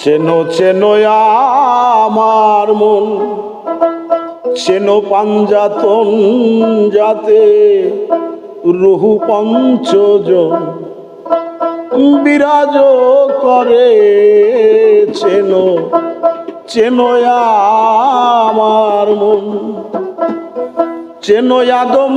চেনো চেনো আমার মন, চেনো পাঞ্জাতন যাতে রুহু পঞ্চজন বিরাজ করে। চেনো চেনো আমার মন, চেনো আদম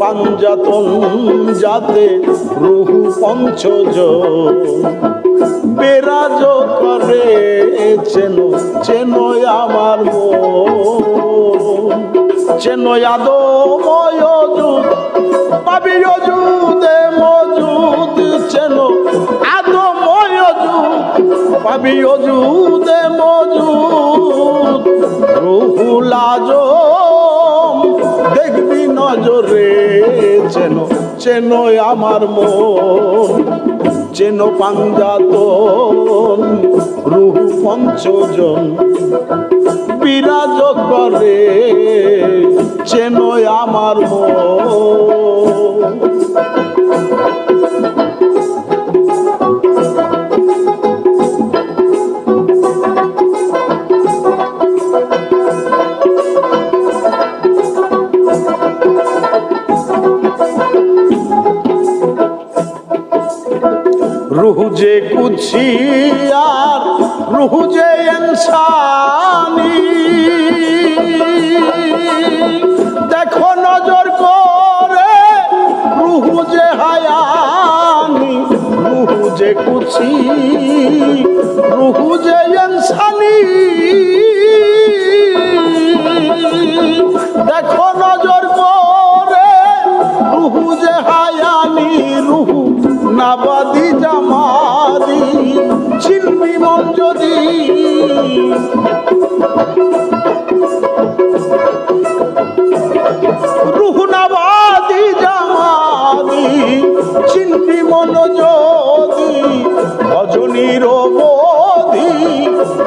পাঞ্জাতন যাতে রুহু পঞ্চজন বেরাজ করে চেনো চেনো আমার চেনো আদময় পাবি অজুদে মজুদ চেনো আদময় পাবি অজুদে মজুদ রুহুলাজ দেখবি নজরে চেনো চেনো আমার মন চেনো পাঞ্জাতন রুহু পঞ্চজন বিরাজ করে চেনো আমার মন। যে কুছি আর রুহু যে দেখো নজর করে রুহু যে হায়ানি রুহু যে কুছি Thank you.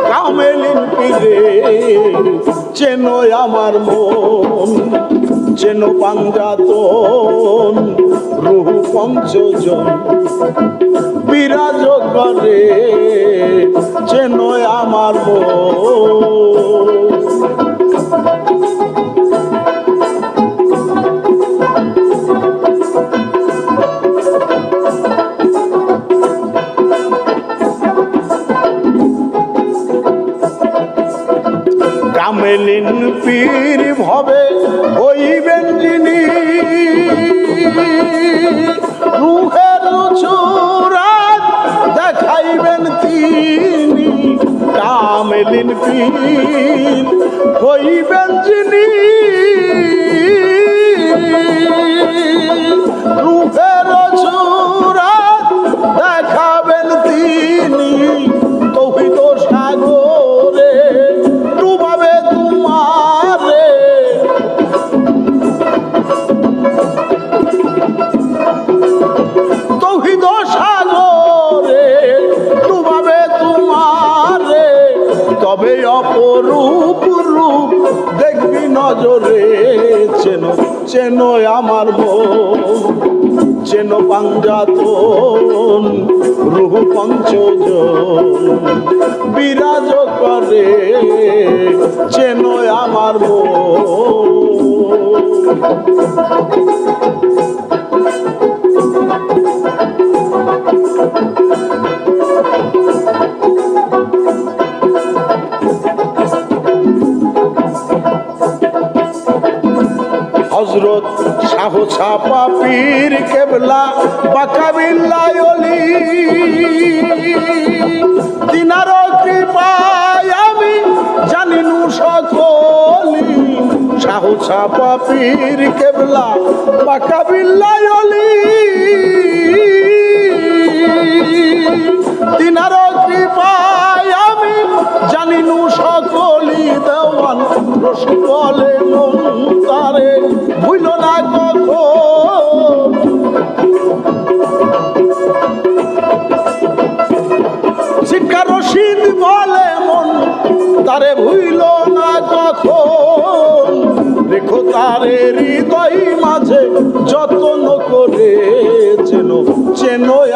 কামেলিন পিরে চেনো আমার মন চেনো পাঞ্জাতন রুহু পঞ্চজন বিরাজ করে চেনো আমার মন কামেলিন পীর ভবে হইবেন যিনি রুহের চূড়াত দেখাইবেন তিনি কামেলিন পীর হইবেন যিনি চেনো পাঞ্জাতন রুহু পঞ্চজন বিরাজ করে চেন আমার মন। ছাপা পীর কেবলা বাকাবিল্লাই অলি। তিনার কৃপায় আমি জানিনু সকলি। শাহ ছাপা পীর কেবলা বাকাবিল্লাই অলি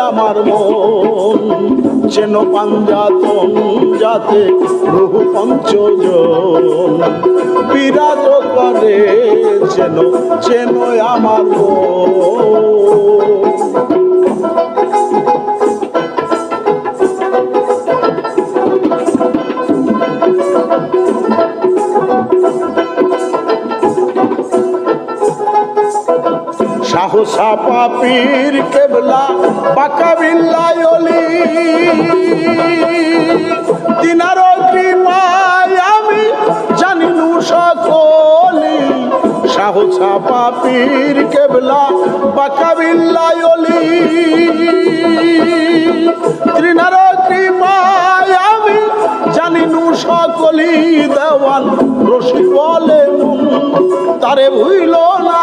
আমার মন। যেন পাঞ্জাতন যাতে রঘু পঞ্চজন। বিরাজ করে যেন চেন আমার মন। সাহসা পাপির কেবলা, বাঁকা বিল্লায়লি তিনার কৃপায় আমি জানিনু সকলি। সাহসা পাপির কেবলা, বাঁকা বিল্লায়লি তৃণার কৃপায় আমি জানিনু সকলি। দেওয়ান রশি বলে তারে ভুইল না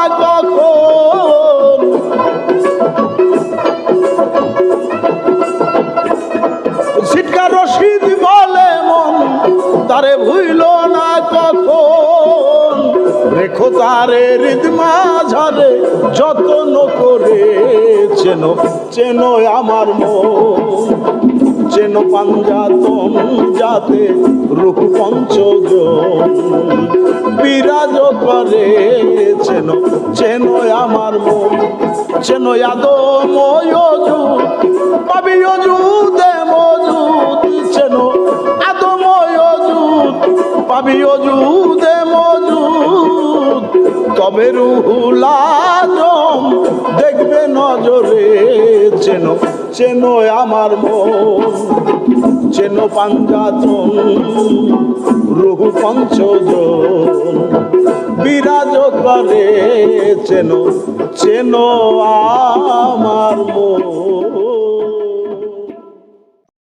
না কখন? রেখো তারে হৃদমা ঝরে, যত্ন করে চেন চেন আমার মন। চেন পাঞ্জাতন যাতে রূপ পঞ্চজন। বিরাজ করে চেন চেন আমার মন। চেনো চেন আদময়জু পাবি মজুদ পাবি অজুদে মজুদ, তবে রুহুল আজম দেখবে নজরে, চেন চেন আমার মন, চেন পাঞ্জাতন রুহু পঞ্চজন। বিরাজ করে, চেন চেন আমার মন।